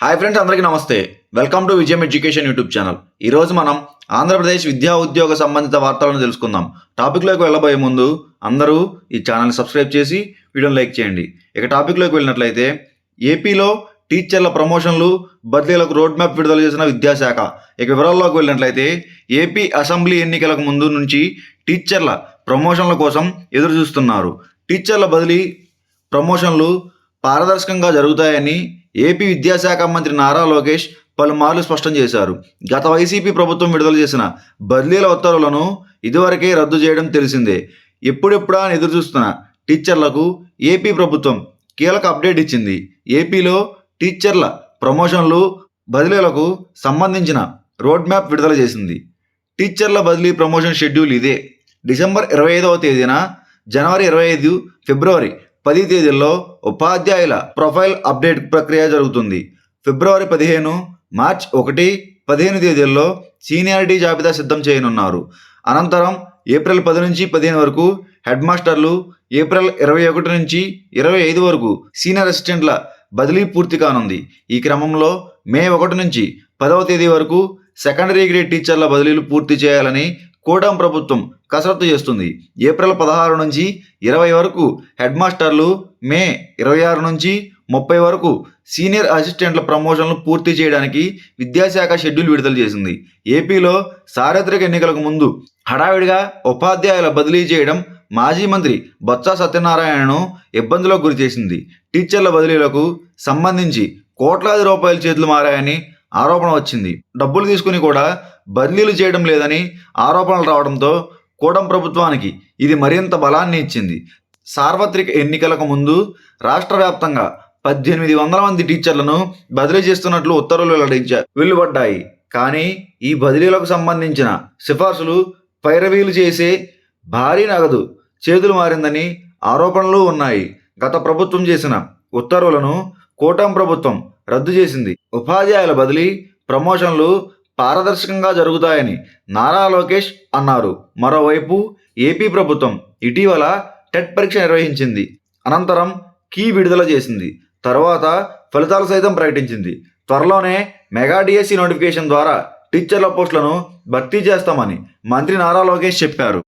Hi friends అందరికీ నమస్తే. Welcome to విజయం ఎడ్యుకేషన్ యూట్యూబ్ ఛానల్. ఈరోజు మనం ఆంధ్రప్రదేశ్ విద్యా ఉద్యోగ సంబంధిత వార్తలను తెలుసుకుందాం. టాపిక్లోకి వెళ్ళబోయే ముందు అందరూ ఈ ఛానల్ సబ్స్క్రైబ్ చేసి వీడియోని లైక్ చేయండి. ఇక టాపిక్లోకి వెళ్ళినట్లయితే ఏపీలో టీచర్ల ప్రమోషన్లు బదిలీలకు రోడ్ మ్యాప్ విడుదల చేసిన విద్యాశాఖ. ఇక వివరాల్లోకి వెళ్ళినట్లయితే ఏపీ అసెంబ్లీ ఎన్నికలకు ముందు నుంచి టీచర్ల ప్రమోషన్ల కోసం ఎదురు చూస్తున్నారు టీచర్ల బదిలీ ప్రమోషన్లు పారదర్శకంగా జరుగుతాయని ఏపీ విద్యాశాఖ మంత్రి నారా లోకేష్ పలుమార్లు స్పష్టం చేశారు. గత వైసీపీ ప్రభుత్వం విడుదల చేసిన బదిలీల ఉత్తర్వులను ఇదివరకే రద్దు చేయడం తెలిసిందే. ఎప్పుడెప్పుడా అని ఎదురు చూస్తున్న టీచర్లకు ఏపీ ప్రభుత్వం కీలక అప్డేట్ ఇచ్చింది. ఏపీలో టీచర్ల ప్రమోషన్లు బదిలీలకు సంబంధించిన రోడ్ మ్యాప్ విడుదల చేసింది. టీచర్ల బదిలీ ప్రమోషన్ షెడ్యూల్ ఇదే. డిసెంబర్ ఇరవై ఐదవ తేదీన జనవరి ఇరవై ఐదు ఫిబ్రవరి పది తేదీల్లో ఉపాధ్యాయుల ప్రొఫైల్ అప్డేట్ ప్రక్రియ జరుగుతుంది. ఫిబ్రవరి పదిహేను మార్చ్ ఒకటి పదిహేను తేదీల్లో సీనియారిటీ జాబితా సిద్ధం చేయనున్నారు. అనంతరం ఏప్రిల్ పది నుంచి పదిహేను వరకు హెడ్ మాస్టర్లు ఏప్రిల్ ఇరవై ఒకటి నుంచి ఇరవై ఐదు వరకు సీనియర్ అసిస్టెంట్ల బదిలీ పూర్తి కానుంది. ఈ క్రమంలో మే ఒకటి నుంచి పదవ తేదీ వరకు సెకండరీ గ్రేడ్ టీచర్ల బదిలీలు పూర్తి చేయాలని కూటం ప్రభుత్వం కసరత్తు చేస్తుంది. ఏప్రిల్ పదహారు నుంచి ఇరవై వరకు హెడ్ మాస్టర్లు మే ఇరవై ఆరు నుంచి ముప్పై వరకు సీనియర్ అసిస్టెంట్ల ప్రమోషన్లు పూర్తి చేయడానికి విద్యాశాఖ షెడ్యూల్ విడుదల చేసింది. ఏపీలో సార్వత్రిక ఎన్నికలకు ముందు హడావిడిగా ఉపాధ్యాయుల బదిలీ చేయడం మాజీ మంత్రి బొత్స సత్యనారాయణను ఇబ్బందులకు గురిచేసింది టీచర్ల బదిలీలకు సంబంధించి కోట్లాది రూపాయల చేతులు మారాయని ఆరోపణ వచ్చింది. డబ్బులు తీసుకుని కూడా బదిలీలు చేయడం లేదని ఆరోపణలు రావడంతో కూటం ప్రభుత్వానికి ఇది మరింత బలాన్ని ఇచ్చింది. సార్వత్రిక ఎన్నికలకు ముందు రాష్ట్ర వ్యాప్తంగా పద్దెనిమిది వందల మంది టీచర్లను బదిలీ చేస్తున్నట్లు ఉత్తర్వులు వెల్లడించారు వెలువడ్డాయి. కానీ ఈ బదిలీలకు సంబంధించిన సిఫార్సులు పైరవీలు చేసే భారీ నగదు చేతులు మారిందని ఆరోపణలు ఉన్నాయి. గత ప్రభుత్వం చేసిన ఉత్తర్వులను కూటమి ప్రభుత్వం రద్దు చేసింది. ఉపాధ్యాయుల బదిలీ ప్రమోషన్లు పారదర్శకంగా జరుగుతాయని నారా లోకేష్ అన్నారు. మరోవైపు ఏపీ ప్రభుత్వం ఇటీవల టెట్ పరీక్ష నిర్వహించింది. అనంతరం కీ విడుదల చేసింది. తర్వాత ఫలితాలు సైతం ప్రకటించింది. త్వరలోనే మెగా డిఎస్సి నోటిఫికేషన్ ద్వారా టీచర్ల పోస్టులను భర్తీ చేస్తామని మంత్రి నారా లోకేష్ చెప్పారు.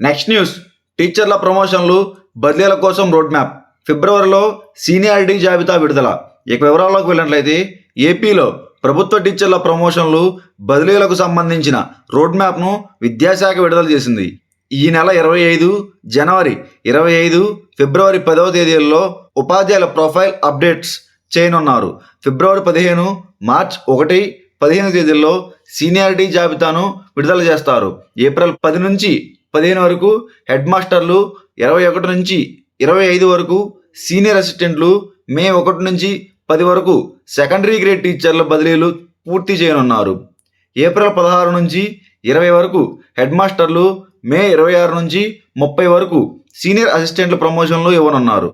Next news. టీచర్ల ప్రమోషన్లు బదిలీల కోసం రోడ్ మ్యాప్. ఫిబ్రవరిలో సీనియారిటీ జాబితా విడుదల. ఇక వివరాల్లోకి వెళ్ళినట్లయితే ఏపీలో ప్రభుత్వ టీచర్ల ప్రమోషన్లు బదిలీలకు సంబంధించిన రోడ్ మ్యాప్ను విద్యాశాఖ విడుదల చేసింది. ఈ నెల ఇరవై ఐదు జనవరి ఇరవై ఐదు ఫిబ్రవరి పదవ తేదీల్లో ఉపాధ్యాయుల ప్రొఫైల్ అప్డేట్స్ చేయనున్నారు. ఫిబ్రవరి పదిహేను మార్చ్ ఒకటి పదిహేను తేదీల్లో సీనియారిటీ జాబితాను విడుదల చేస్తారు. ఏప్రిల్ పది నుంచి పదిహేను వరకు హెడ్ మాస్టర్లు ఇరవై ఒకటి నుంచి ఇరవై ఐదు వరకు సీనియర్ అసిస్టెంట్లు మే ఒకటి నుంచి పది వరకు సెకండరీ గ్రేడ్ టీచర్ల బదిలీలు పూర్తి చేయనున్నారు. ఏప్రిల్ పదహారు నుంచి ఇరవై వరకు హెడ్ మాస్టర్లు మే ఇరవై ఆరు నుంచి ముప్పై వరకు సీనియర్ అసిస్టెంట్ల ప్రమోషన్లు ఇవ్వనున్నారు.